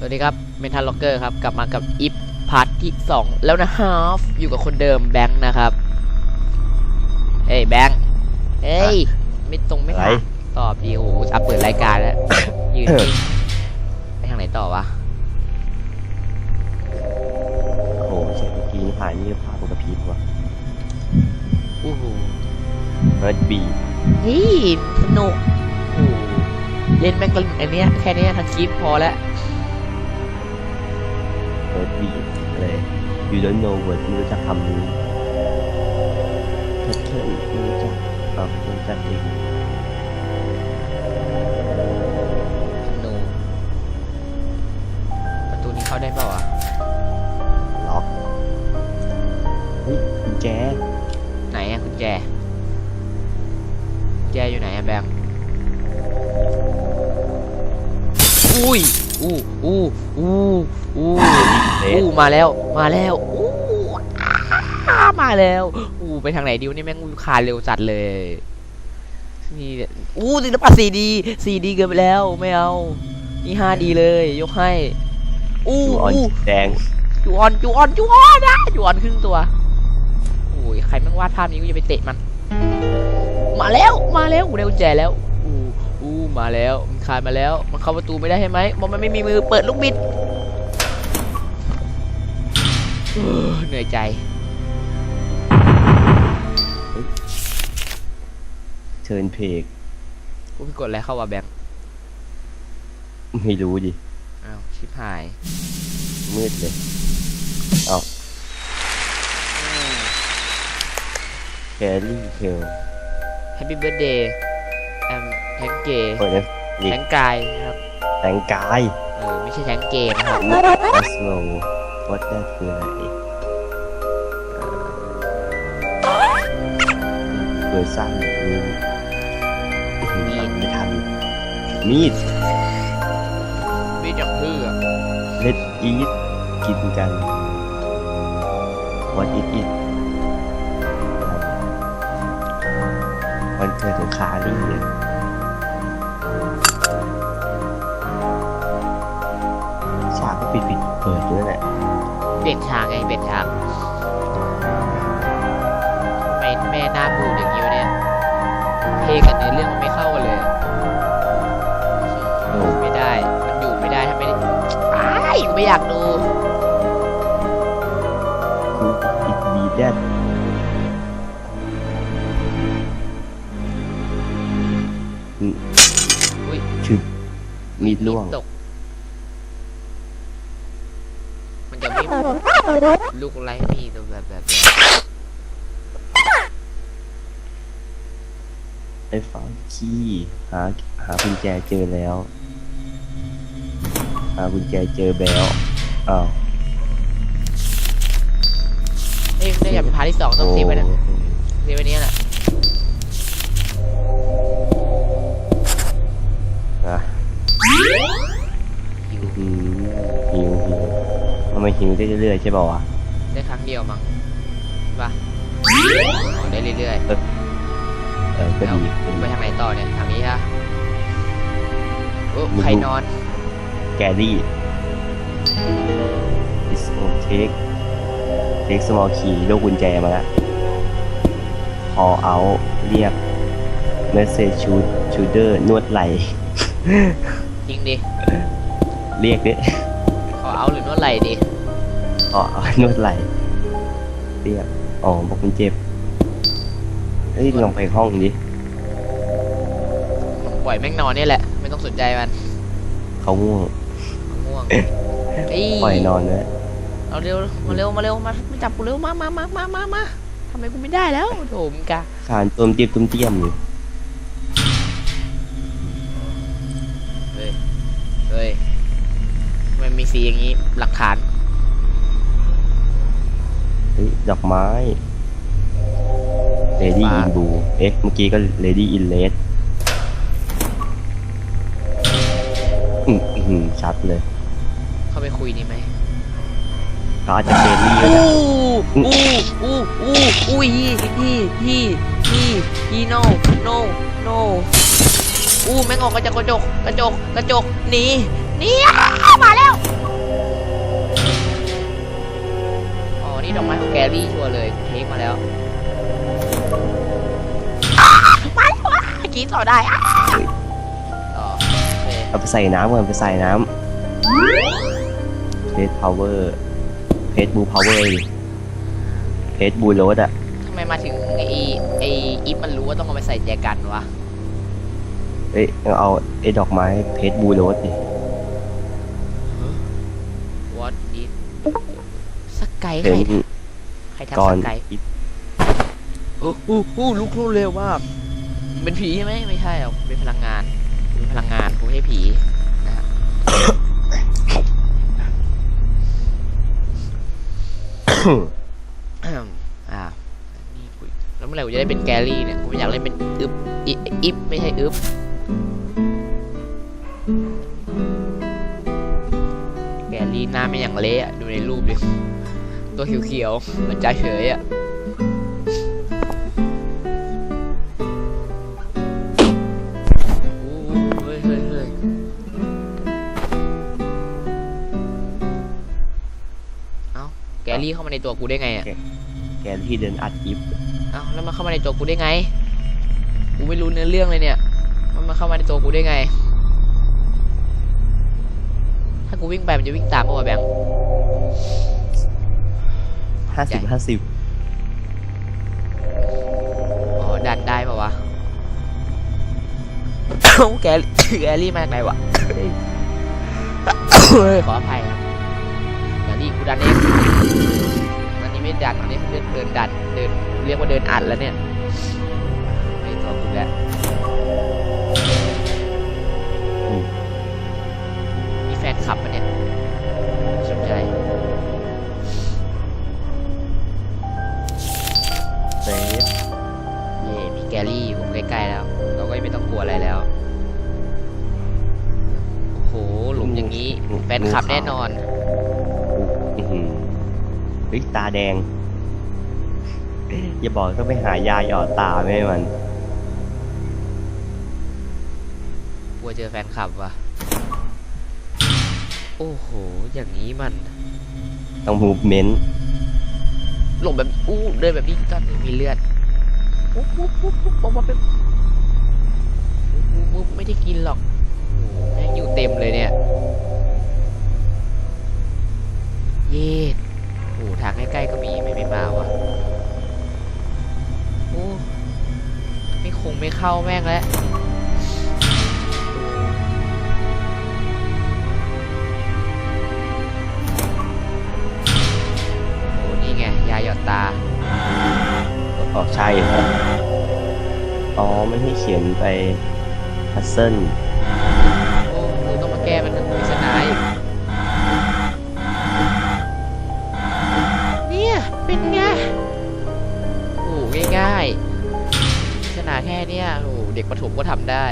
สวัสดีครับเมทัลล็อกเกอร์ครับ กลับมากับอิฟพาร์ทที่สองแล้วนะฮาฟอยู่กับคนเดิมแบงค์นะครับ เฮ้ยแบงค์เฮ้ย ไม่ตรงไม่อะไรถามตอบดีโอ้โหอัพเปิดรายการแล้ว ยืนนิ่งไปทางไหนต่อวะ โอ้โหใช่เมื่อกี้นี่ผ่านนี่ภาพมันกระพริบว่ะอู้หูเบิร์ดบีเฮ้ยสนุกโอ้โหเล่นแม่งก็อันเนี้ยแค่เนี้ยทั้งคลิปพอแล้ว เบิร์ดบีเลย you don't know word ไม่รู้จักคำนี้แพทเทิร์นไม่รู้จักตอบไม่รู้จักเองสนุกประตูนี้เข้าได้เปล่าวะล็อกเฮ้ยกุญแจไหนอะคุณแจกุญแจอยู่ไหนอะแบงค์อุ้ยอู้อู้อู้ อู้เลสอู้มาแล้วมาแล้วอู้อ้ามาแล้วอู้ไปทางไหนดิวนี่แม่งคานเร็วจัดเลยนี่อู้ศิลปะซีดีซีดีเกินไปแล้วไม่เอานี่ห้าดีเลย ยกให้อู้ดูออนอู้แดงจูออนจูออนจูออนนะจูออนครึ่งตัวโอ้ยใครแม่งวาดภาพนี้กูจะไปเตะมัน มาแล้วมาแล้วกูได้กุญแจแล้วอู้อู้มาแล้วมันคานมาแล้ว มันเข้าประตูไม่ได้ใช่ไหมบอกมันไม่มีมือเปิดลูกบิด เออเหนื่อยใจเชิญเพกกูไปกดอะไรเข้าวะแบงค์ไม่รู้ดิ อ้าวชิบหาย มืดเลยแครี่เทลแฮปปี้เบิร์ดเดย์แอมแทงเกย์เปิดนะแทงกายนะครับ แต่งกายเออไม่ใช่แทงเกย์นะครับอัสโล วัดนั่นคืออะไรเปิดสั้นมีมีดไม่ทัน มีด มีจับเพื่อเล็ดอีทกินกันวันอีทอีทวันเกิดของคารี่เนี่ย เด็ดฉากไงเด็ดฉากทำไมแม่หน้าบูดอย่างนี้วะเนี่ยเพลงกับเนื้อเรื่องมันไม่เข้ากันเลยอะโอ้ไม่ได้ มันอยู่ไม่ได้ถ้าไม่ได้อ้ายไม่อยากดูคือปิดบีแดดอืมอุ้ยชึบมีดล่วงตก มันจะไม่ ลูกไรมีตัวแบบแบบแบบไอ้ฟังขี้หาหากุญแจเจอแล้ว หากุญแจเจอแล้วอ้าวเอ้ยได้อยากเป็นพาร์ทที่สองต้องเซฟไว้นะเซฟไว้เนี้ยแหละ หิวได้เรื่อยๆใช่ป่าวะได้ครั้งเดียวมั้งปะอ๋อได้เรื่อยๆเออก็แล้วดีไปทางไหนต่อเนี่ยทางนี้ฮะโอ้ใครนอนแกรี่ is o take take small key โยกกุญแจมาแล้ว call out เรียก message shoot shooter นวดไหลจริงดิ เรียกดิขอเอาหรือนวดไหล่ดิ อ๋อนวดไหลเรียกอ๋อบอกคุณเจ็บเฮ้ยลองไปห้องดิปล่อยแม่งนอนเนี่ยแหละ ไม่ต้องสนใจมันเขาง่วงง่วงเอ้ยปล่อยนอนเลยเอาเร็วมาเร็วมาเร็วมามาจับกูเร็วมามามามามามาทำไมกูไม่ได้แล้วโถมงกะขานต้มเตียมต้มเตียมอยู่เฮ้ยเฮ้ยทำไมันมีสีอย่างนี้หลักฐานเฮ้ย ดอกไม้ Lady ฟ้า in Blue เอ๊ะ เมื่อกี้ก็ Lady in Red อืมอื้อหือชัดเลย เข้าไปคุยดีไหมเขาอาจจะเฟรนลี่ก็อู้ได้อู้อู้อู้อู้ฮีฮีฮีฮีฮี no no no อู้แม่งออกกระจกกระจกกระจกกระจกหนีหนีอ้าว แกรี่ชัวร์เลยเทคมาแล้วไปวะกินต่อได้อะเอาไปใส่น้ำก่อนไปใส่น้ำเพชรพาวเวอร์เพจบูพาวเวอร์เพจบูโรดอะทำไมมาถึงไอไออีฟมันรู้ว่าต้องเอาไปใส่แจกันวะเอ้ยเอาไอ้ดอกไม้เพชรบูโรสดิวอตดิสกายใคเป็ ใครก่อทำนสกายอีกโอ้โหโอ้โหลุกครุ่นเร็วมากมึงเป็นผีใช่ไหมไม่ใช่หรอกเป็นพลังงานเป็นพลังงานกูไม่ใช่ผีนะฮะ อ่านี่กูแล้วเมื่อไหร่กูจะได้เป็นแกรี่เนี่ย กูไม่อยากเล่นเป็นอึบอิอิฟไม่ใช่อึบแกรี่หน้าไม่อย่างเละอะดูในรูปดิ ตัวเขียวๆมันจะเฉยอะโอ้เฮ้ยเฮ้ยเฮ้ยเอ้าแกรี่เข้ามาในตัวกูได้ไงอะ แกนที่เดินอัดอิฟเอ้าแล้วมันเข้ามาในตัวกูได้ไง กูไม่รู้เนื้อเรื่องเลยเนี่ย มันมาเข้ามาในตัวกูได้ไง ถ้ากูวิ่งไปมันจะวิ่งตามปะวะแบงค์ ห้าสิบห้าสิบอ๋อดันได้ปะวะเอ้าแกแกรี่มาจากไหนวะเฮ้ยเฮ้ยขออภัยครับแกรี่กูดันเองอันนี้ไม่ดันอันนี้เดินเดินดันเดินเรียกว่าเดินอัดแล้วเนี่ยไอ้ตัวกูแล้ว อยู่ใกล้ๆแล้ว เราก็ไม่ต้องกลัวอะไรแล้ว โอ้โห หลุมอย่างนี้แฟนคลับแน่นอนอื้อหือเฮ้ยตาแดง อย่าบอกต้องไปหายาหยอดตาไม่ให้มัน กลัวเจอแฟนคลับว่ะ โอ้โห อย่างนี้มัน ต้องมูฟเมนต์หลบแบบอู้เดินแบบนี้ก็มีเลือดปุ๊บปุ๊บปุ๊บปุ๊บปุ๊บปุ๊บ ปุ๊บปุ๊บปุ๊บไม่ได้กินหรอกโอ้โหแม่งอยู่เต็มเลยเนี่ย เย็ดโอ้โหทางใกล้ๆก็มีไม่ไม่มาวะโอ้ไม่คงไม่เข้าแม่งแล้วโอ้นี่ไง ยาหยอดตา อ๋อใช่ครับอ๋อไม่ให้เขียนไป พัซเซิลโอ้กูต้องมาแก้มันปริศนาอีกเนี่ย เป็นไงโอ้ง่ายๆปริศนาแค่เนี้ยโอ้เด็กประถมก็ทำได้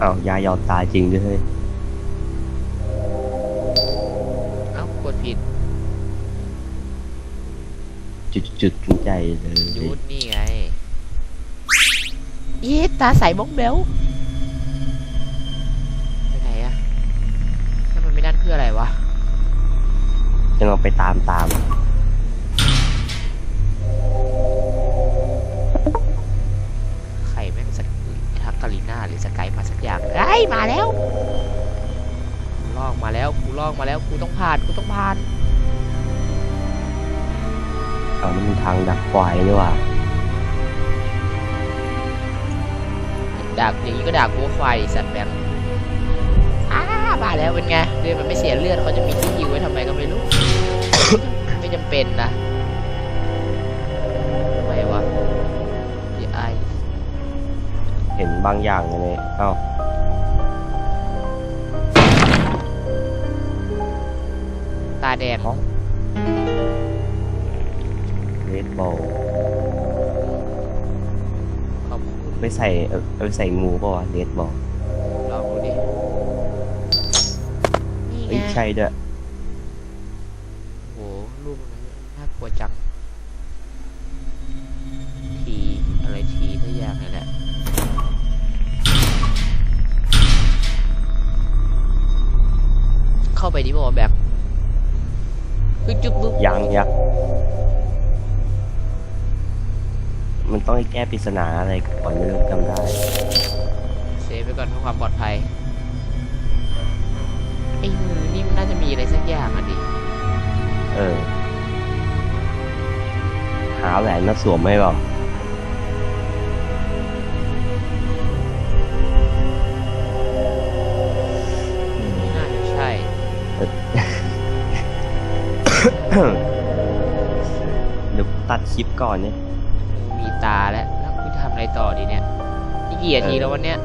อ้าวยาหยอดตาจริงด้วยเฮ้ย จุดจุดใจเลยยูดนี่ไงเย้ตาใสบ้องเบลไปไหนอะถ้ามันไม่นั่นเพื่ออะไรวะจะลองไปตามตามใครแม่งสักทักกาลิน่าหรือสกายมาสักอย่างไอ้มาแล้วกูลอกมาแล้วกูลอกมาแล้วกูต้องผ่านกูต้องผ่าน เอานี่มันทางดักควายนี่หว่าดักอย่างนี้ก็ดักกูว่าควายดิสัตว์แบงค์อ้ามาแล้วเป็นไงเลือดมันไม่เสียเลือดเขาจะมีที่ฮิวไว้ทำไมก็ไม่รู้ ไม่จำเป็นนะทำไมวะเดี๋ยวไอเห็นบางอย่างเลยเอ้าตาแดง เรดบอลขอบคุณไปใส่เอาเอาไปใส่งูป่าวะเรดบอลลองดูดินี่เอ้ยไงใช่ด้วย มันต้องให้แก้ปริศนาอะไรก่อนไม่รู้จำได้เซฟไปก่อนเพื่อความปลอดภัยไอ้มือนี่มันน่าจะมีอะไรสักอย่างอะดิเออ หาแหวนมาสวมให้เปล่าไม่น่าจะใช่ เดี๋ยวตัดคลิปก่อนเนี่ยมี ตาแล้วแล้วกูจะทำอะไรต่อดีเนี่ยนี่กี่นาทีแล้ววันเนี้ย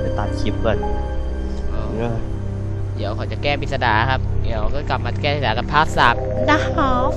เดี๋ยวตัดคลิปก่อนเออเออเดี๋ยวเขาจะแก้ปริศนาครับ เดี๋ยวก็กลับมาแก้ปริศนากับพาร์ทสามนะครับ